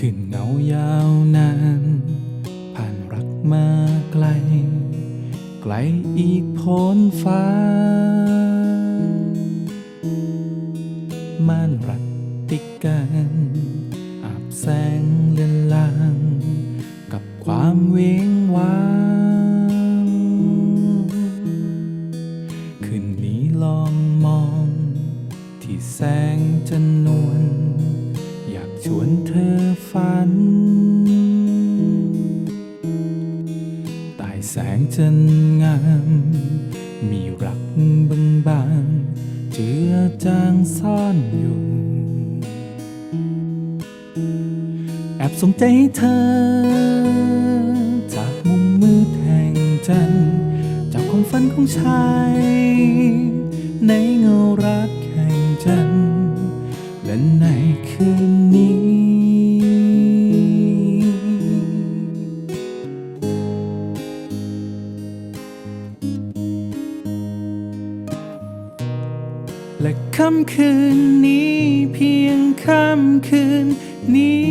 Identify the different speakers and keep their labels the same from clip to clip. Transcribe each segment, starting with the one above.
Speaker 1: คืนเงายาวนาน ผ่านรักมาไกล ไกลอีกพ้นฟ้า ม่านรักติกันอาบแสงเลือนลาง กับความเวงวางคืนนี้ลองมอง ที่แสงจะนวลอยากชวนเธอ ฝันใต้แสงจันงาม มีรักบึงบานเจือจางซ่อนอยู่ แอบสงใจเธอ จากมุมมืดแห่งจันจากความฝันของชาย ในเงารักแห่งจันและในคืนนี้ และค่ำคืนนี้เพียงค่ำคืนนี้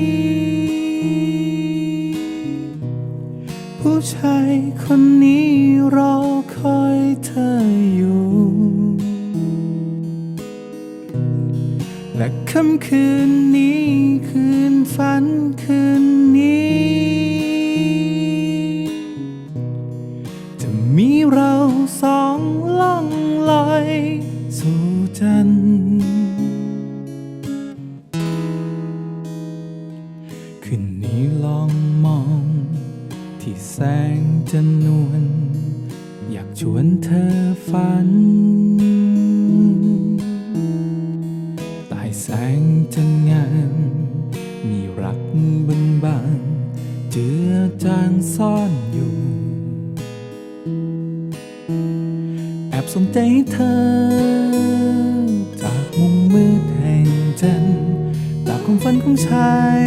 Speaker 1: ผู้ชายคนนี้รอคอยเธออยู่ และค่ำคืนนี้คืนฝันคืน จันทร์คืนนี้ลองมอง ที่แสงจันนวลอยากชวนเธอฝันใต้แสงจันงาม มีรักบึงบานเจือจางซ่อนอยู่แอบส่งใจเธอ จากความฝันของชาย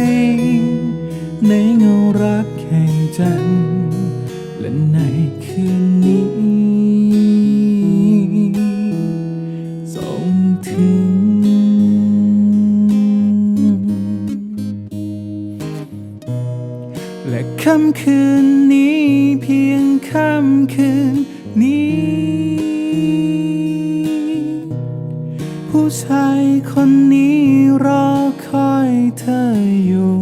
Speaker 1: ในเงารักแห่งจันทร์และในคืนนี้ส่งถึง และค่ำคืนนี้เพียงค่ำคืนนี้ ผู้ชายคนนี้รอคอย เธออยู่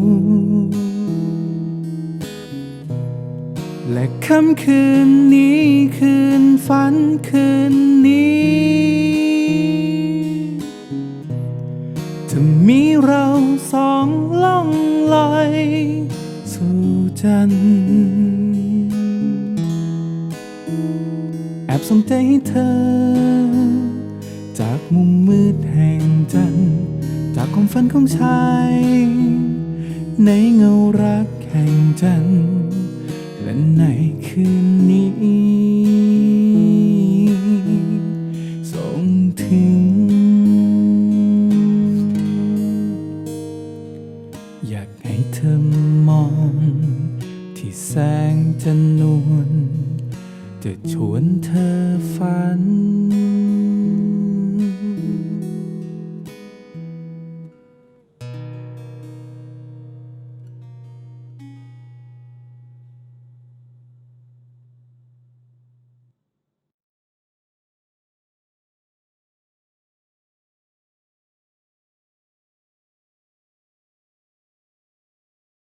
Speaker 1: และค่ำคืนนี้คืนฝันคืนนี้ จะมีเราสองล่องลอยสู่จันทร์แอบส่งใจให้เธอ จากมุมมืด ของชาย ในเงารักแห่งจันทร์และในคืนนี้ส่งถึง อยากให้เธอมอง ที่แสงจันนวลจะชวนเธอฝัน